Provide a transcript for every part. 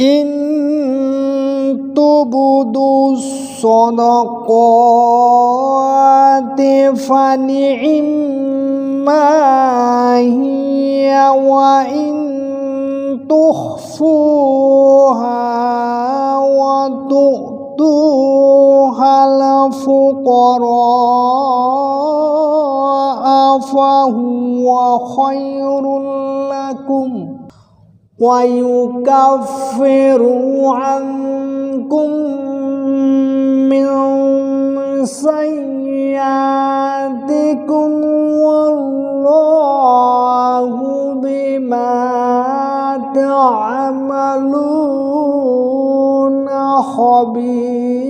إن تبدوا الصدقات فنعما هي وإن تخفوها وتؤتوها الفقراء فهو خير لكم ويكفر عنكم من سيئاتكم والله بما تعملون خبير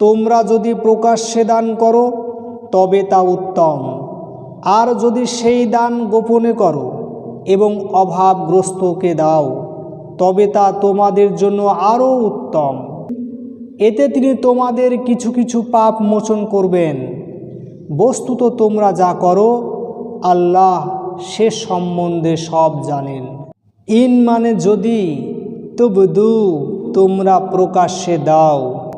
তোমরা যদি প্রকাশ্যে দান করো তবে তা উত্তম আর যদি সেই দান গোপনে করো এবং অভাবগ্রস্তকে দাও, তবে তা তোমাদের জন্য আরও উত্তম। এতে তিনি তোমাদের কিছু কিছু পাপ মোচন করবেন। বস্তুত তোমরা যা করো, আল্লাহ সে সম্বন্ধে সব জানেন। ইন মানে যদি, তুবদু তোমরা প্রকাশ্যে দাও।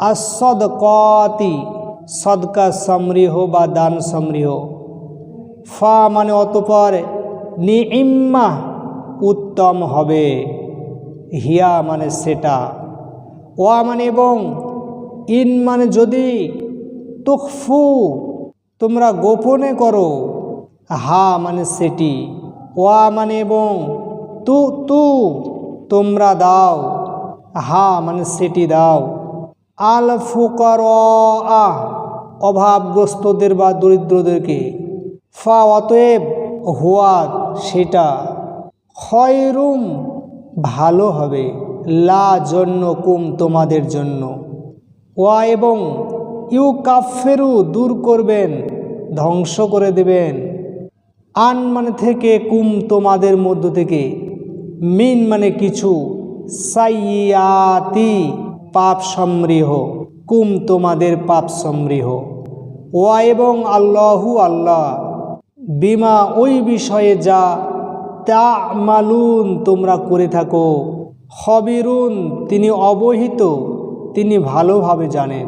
আসদকতি সদকা সমৃহ বা দান সমৃহ ফা মানে অতপর নিইম্মা উত্তম হবে। হিয়া মানে সেটা। ওয়া মানে এবং, ইন মানে যদি তুকফু তোমরা গোপনে করো। হা মানে সেটি। ওয়া মানে এবং তু তু তোমরা দাও। হা মানে সেটি দাও। আল ফুকর আহ অভাবগ্রস্তদের বা দরিদ্রদেরকে। ফা অতএব হুয়াত সেটা খয়রুম ভালো হবে, লা জন্য কুম তোমাদের জন্য। ওয়া এবং ইউ কাফেরু দূর করবেন, ধ্বংস করে দেবেন। আন মানে থেকে, কুম তোমাদের মধ্য থেকে। মিন মানে কিছু, সাইয়াতি, পাপ সমৃহ কুম তোমাদের পাপ সমৃহ ওয়া এবং আল্লাহু আল্লাহ বিমা ওই বিষয়ে যা তা মালুন তোমরা করে থাকো খবিরুন তিনি অবহিত তিনি ভালোভাবে জানেন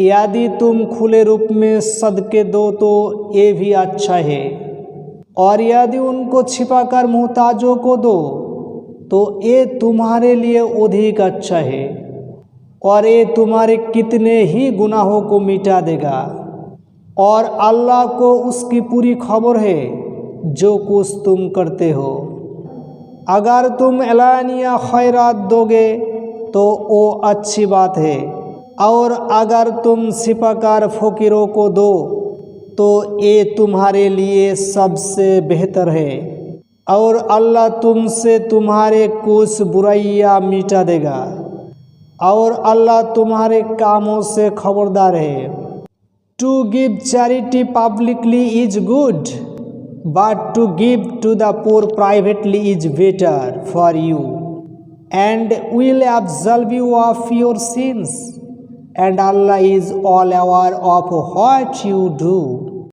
यादि तुम खुले रूप में सदके दो तो ये भी अच्छा है और यदि उनको छिपाकर मोहताजों को दो तो ये तुम्हारे लिए अधिक अच्छा है और ये तुम्हारे कितने ही गुनाहों को मिटा देगा और अल्लाह को उसकी पूरी खबर है, जो कुछ तुम करते हो। अगर तुम एलानिया खैरात दोगे तो वो अच्छी बात है। और अगर तुम सिपाकार फकीरों को दो तो ये तुम्हारे लिए सबसे बेहतर है। और अल्लाह तुमसे तुम्हारे कुछ बुराइयाँ मिटा देगा। और अल्लाह तुम्हारे कामों से खबरदार है। To give charity publicly is good, but to give to the poor privately is better for you, and will absolve you of your sins. And Allah is all aware of what you do.